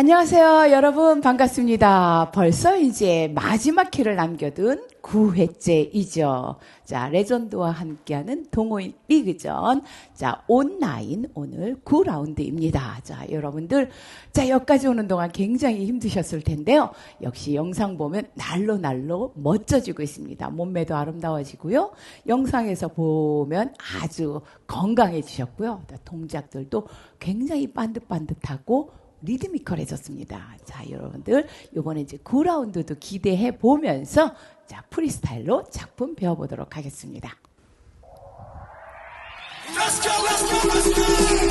안녕하세요, 여러분. 반갑습니다. 벌써 이제 마지막 키를 남겨둔 9회째이죠. 자, 레전드와 함께하는 동호인 리그전. 자, 온라인 오늘 9라운드입니다. 자, 여러분들. 자, 여기까지 오는 동안 굉장히 힘드셨을 텐데요. 역시 영상 보면 날로 날로 멋져지고 있습니다. 몸매도 아름다워지고요. 영상에서 보면 아주 건강해지셨고요. 동작들도 굉장히 반듯반듯하고 리드미컬해졌습니다. 자, 여러분들 이번에 이제 9라운드도 기대해 보면서 자, 프리스타일로 작품 배워 보도록 하겠습니다.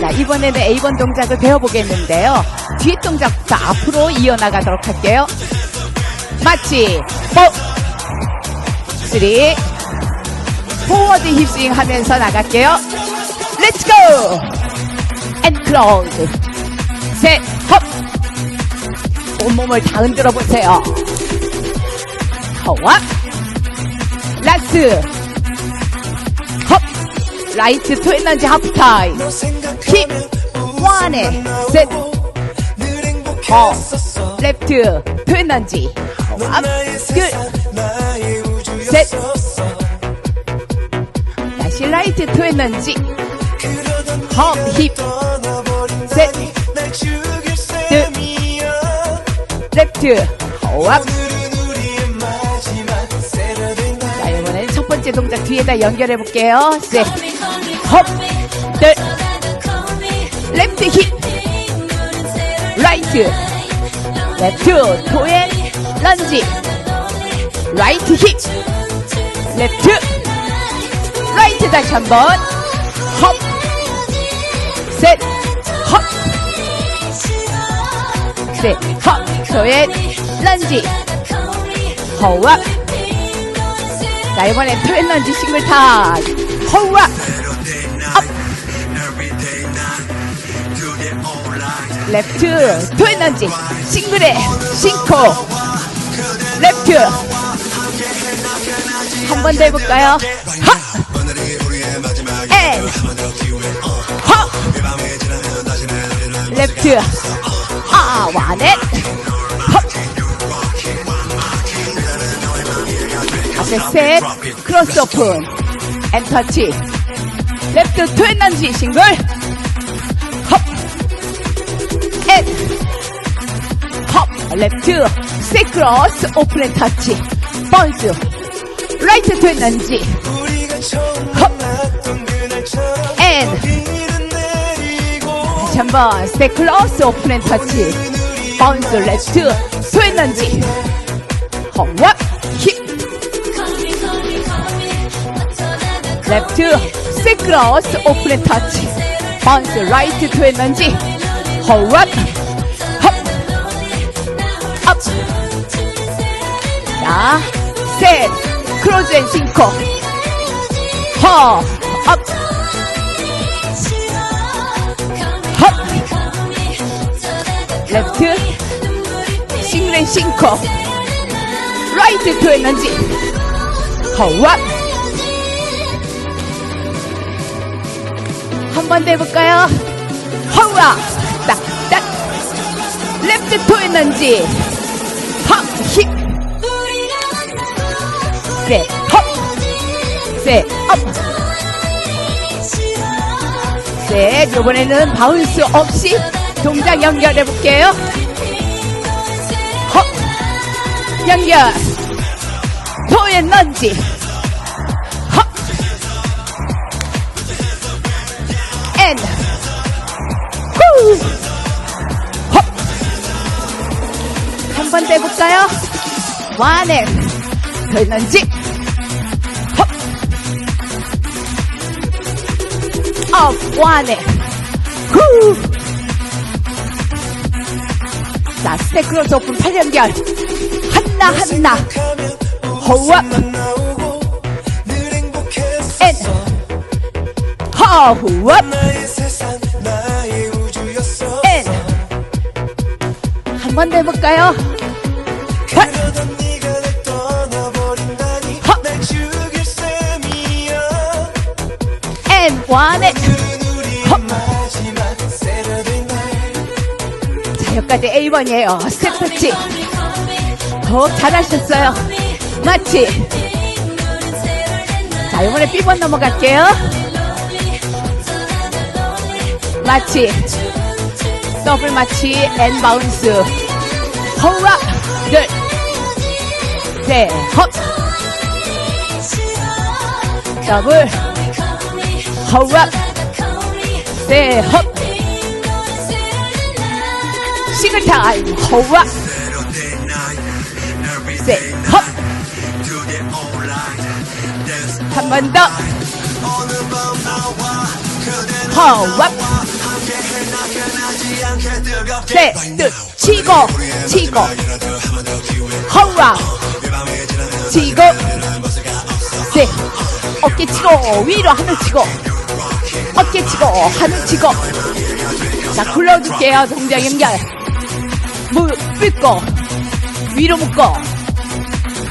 자, 이번에는 A번 동작을 배워 보겠는데요. 뒤 동작부터 앞으로 이어나가도록 할게요. 마치, 4, 3, 포워드 힙스윙 하면서 나갈게요. 렛츠 고! 앤 클로즈. 셋, 헙! 온몸을 다 흔들어 보세요. 허와! 라스트! 헙! 라이트 투 에너지 하프 타임. 힙! 원에 셋, 어, 랩트 투 에너지. 허와! 둘, 셋. 다시 라이트 투 에너지. 헙, 힙, 셋, 둘, 랩 트 호흡 자 이번엔 첫 번째 동작 뒤에다 연결해 볼게요. 셋홉들 네. 렘트 힙. 라이트. 네, 랩트 토앤 런지. 라이트 힙. 네, 랩트 라이트 다시 한번. 홉셋 헛. 네, 헛. 2초의 런지. 허우업 자 이번엔 트윈 런지 싱글 타 허우업 업. 레프트. 트윈 런지. 싱글의 싱코 랩트. 한 번 더 해볼까요? 하! 에! 허! 레프트. 아, 와넷. 헉! 앞에 셋 크로스 오픈 앤 터치 랩트 토 에너지 싱글 헉! 앤 헉! 랩트 세크로스 오픈 앤 터치 번스 라이트 투 에너지 헉! 앤 다시 한번 세크로스 오픈 앤 터치 번스 랩트 투 에너지 헛와 힙 랩트 세크로스 오픈앤 터치 번스 라이트 투 에너지 헛와 업. 자, 셋, 크로즈 앤 싱코. 허, 업, 헛. 레프트, 싱글 앤 한 번 더 해볼까요? 허와. 딱, 딱. 레프트 투 에너지. 헉, 힙. 셋, 헉. 셋, 업. 셋, 이번에는 바운스 없이 동작 연결해 볼게요. 헉. 연결. 토에 넌지. 한 번? 완에 되는지. 헉. 업 완에 후. 자 스테크로스 오픈 8연결. 한나 한나. 호흡 앤 허호흡 한번더 해볼까요? 헛. 앤 원에 자 여기까지 A번이에요. 스텝터치. 더 잘하셨어요. 마치. 자, 이번에 B번 넘어갈게요. 마치. 더블 마치, 앤 바운스. 허우라. 둘. 셋. 헛. 더블. 허우라. 셋. 헛. 싱글 타임. 허우라. 셋. 헛. 한 번 더. 허우라. 셋. 둘. 치고. 치고. 허우라. 치고. 셋. 어깨 치고. 위로 하늘 치고. 어깨 치고. 하늘 치고. 자, 굴러줄게요. 동작 연결. 무, 삐고. 위로 묶어.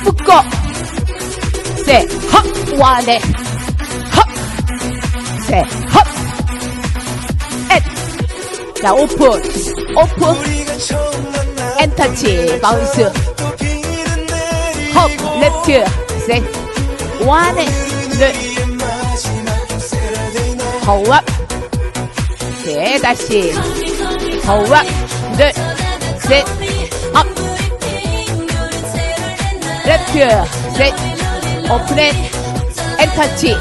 묶어. 셋, 헉, 와네. 헉. 셋, 헉. 엣. 자, 오픈. 오픈. 엔터치. 바운스. 헉, 랩트. 셋. 와네. 둘. 허우압. 셋, 다시. 허우압. 둘. 셋. 업. 랩트. 셋. 오픈 앤 엔터치.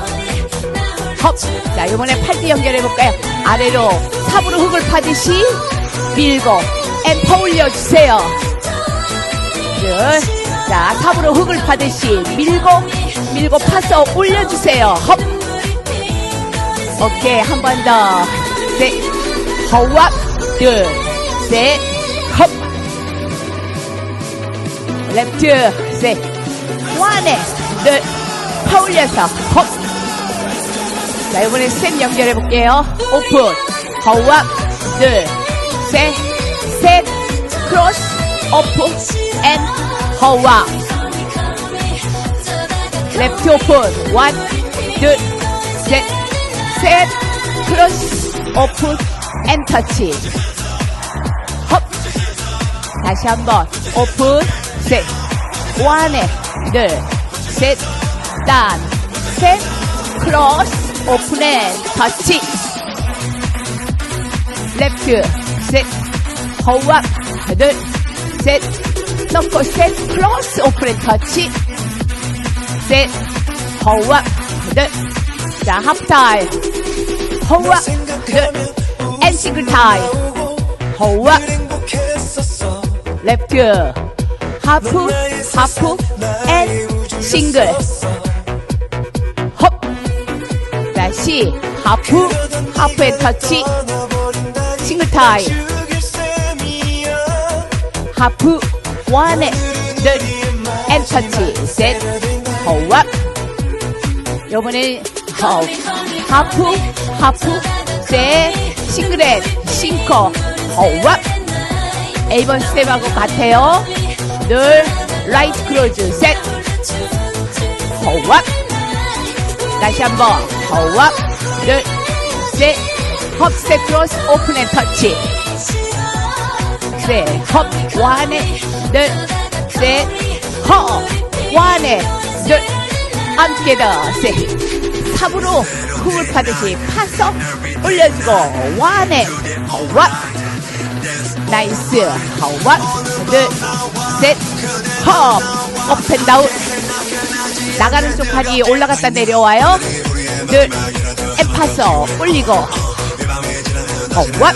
헙. 자, 이번에 팔 뒤 연결해볼까요? 아래로 삽으로 흙을 파듯이 밀고 앤 퍼올려주세요. 둘. 자, 삽으로 흙을 파듯이 밀고, 밀고 파서 올려주세요. 헙. 오케이, 한 번 더. 셋. 허우압. 둘. 셋. 헙. 랩트. 셋. 원에. 둘. 퍼올려서. 헙. 자, 이번에 스텝 연결해 볼게요. 오픈. 허우압. 둘. 셋. 셋. 크로스. 오픈. 앤. 허우압. 랩트 오픈. 원. 둘. 셋. 셋. 크로스. 오픈. 앤 터치. 헙. 다시 한번 오픈 셋 원에 둘셋 단, 셋 크로스 오픈에 터치 랩트 셋 허우압 둘셋 넣고 셋 크로스 오픈에 터치 셋 허우압 둘자 하프타임 허우압 둘앤 싱글 타임 허우압 랩트 하프 하프 앤 싱글 헙 다시 하프 하프 앤 터치 싱글 타임 하프 원에 둘앤 터치 셋 허우압 요번에 허 하프 하프 셋 싱글 앤 싱커 허우압 A번 스텝하고 같아요. 둘, 라이트 크로즈, 셋. 허우압. 다시 한 번. 허우압. 둘, 셋. 크로스, 오픈 앤 터치. 셋. 헙, 원에, 둘, 셋. 허, 원에, 둘. 함께 더, 셋. 삽으로 흙을 파듯이 파서 올려주고, 원에, 허우압. 나이스 허와 둘셋허 업앤다운 나가는 쪽 팔이 올라갔다 내려와요 둘 엠파서 올리고 허와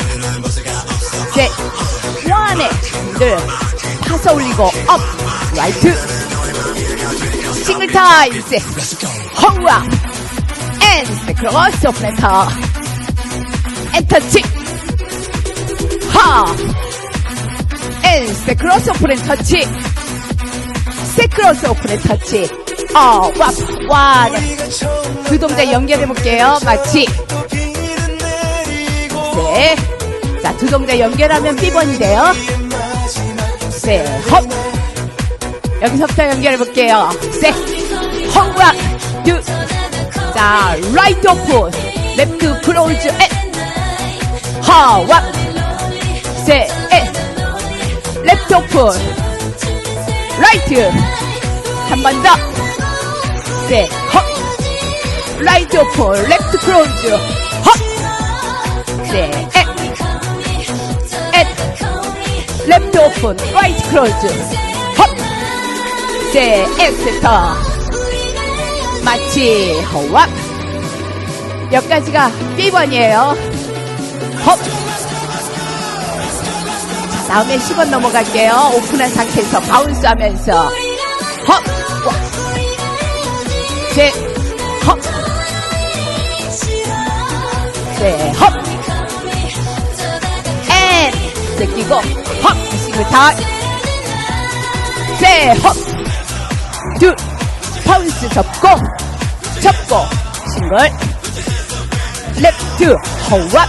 셋 원에 둘 파서 올리고 업 라이트 싱글 타임 셋 허와 앤 크로스 오프레터 엔터치 하! 앤, 세크로스 오프렌 터치. 세크로스 오프렌 터치. 어, 와, 와. 그 동작 연결해 볼게요. 마치. 네. 자, 두 동작 연결하면 B번이 돼요. 세, 헛. 여기서부터 연결해볼게요. 세, 헛과 두. 자, 라이트 오픈. 랩트 크로즈 앤. 하와. 셋, 넷, 오픈 라이트 한 번 더 셋, 헛 라이트 오픈 레프트 클로즈 헛 셋, 엣, 엣 레프트 오픈 라이트 클로즈. 헛. 셋, 엣 세터. 마치 허왑 여기까지가 B번이에요. 헛. 다음에 10번 넘어갈게요. 오픈한 상태에서 바운스 하면서. 헉! 와. 셋, 헉! 셋, 헉! 앤! 느끼고 헉! 싱글 다 셋, 헉! 둘, 바운스 접고 접고 싱글. 랩트 허왑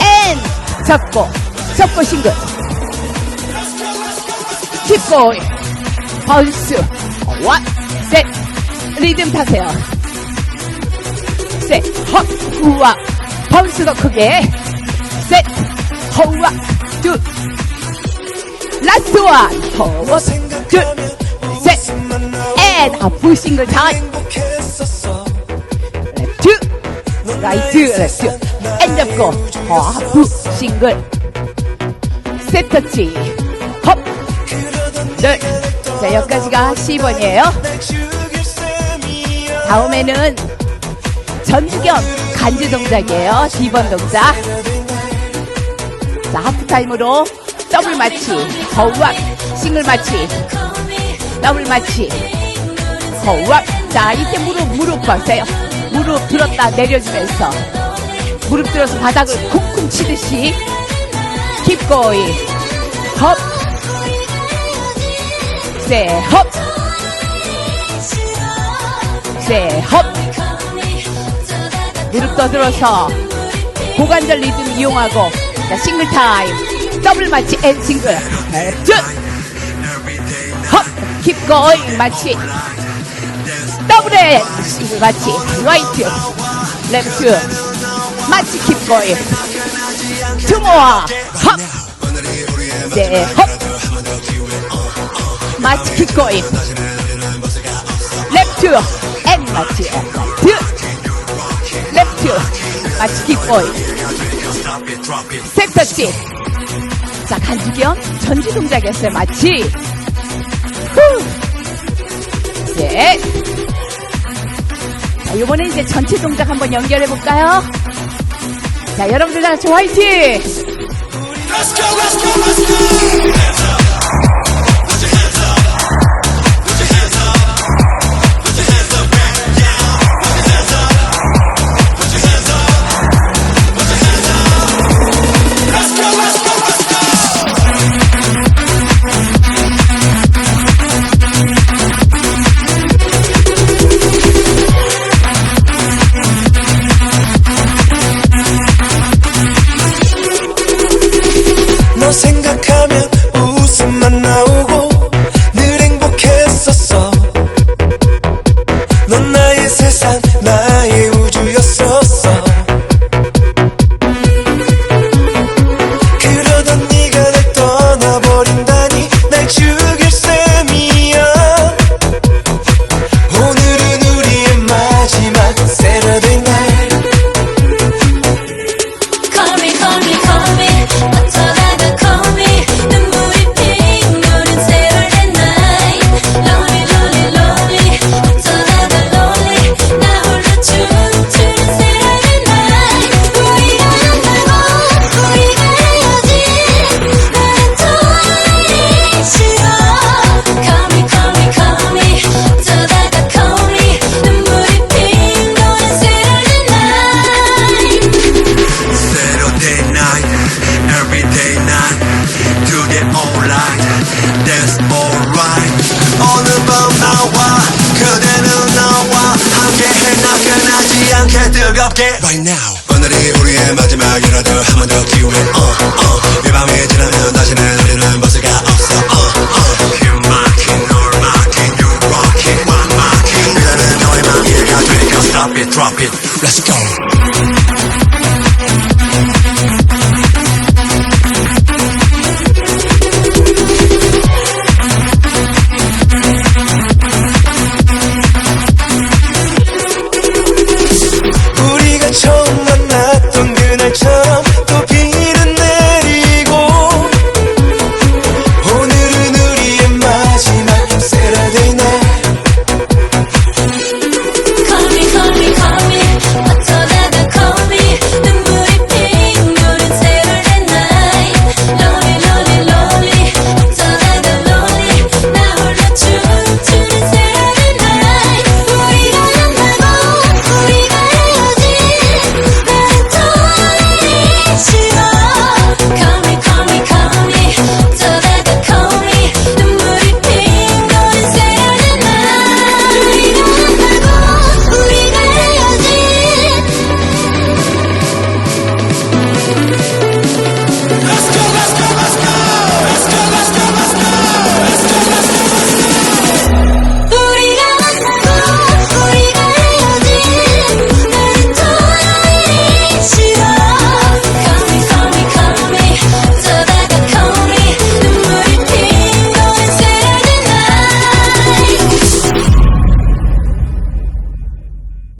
앤! 접고 접고 싱글. 킵고 바운스 원셋 리듬 타세요. 셋헛 우와. 바운스 더 크게. 셋 허우와 둘. 라스트 원 허우 둘셋앤 아프 싱글 타임 랩트 라이트. 랩트 앤 잡고 어, 아프 싱글 셋 터치. 헙 둘. 자 여기까지가 10번이에요. 날 죽일 셈이야 다음에는 전주경 간주 동작이에요. D번 동작 자 하프타임으로 더블 마치 허우압 싱글 마치 더블 마치 허우압 자 이때 무릎 무릎 보세요. 무릎 들었다 내려주면서 무릎 들어서 바닥을 쿵쿵 치듯이 keep going 헙 세, 헙 세, 헙 무릎 떠들어서 고관절 리듬 이용하고 자, 싱글 타임. 더블 마치 앤 싱글. 쭉. 헙 keep going 마치. 더블 앤 싱글 마치 라이트 레프트 마치 keep 투모아 헙 네, 헙 마치 keep 레프트 앤 마치 레프트 레프트 마치 going 섹터치. 자 간주경 전주 동작이었어요. 마치. 후. 네. 자 요번에 이제 전체 동작 한번 연결해 볼까요? 자 여러분들 다 같이 화이팅! Let's go let's go let's go it. Let's go.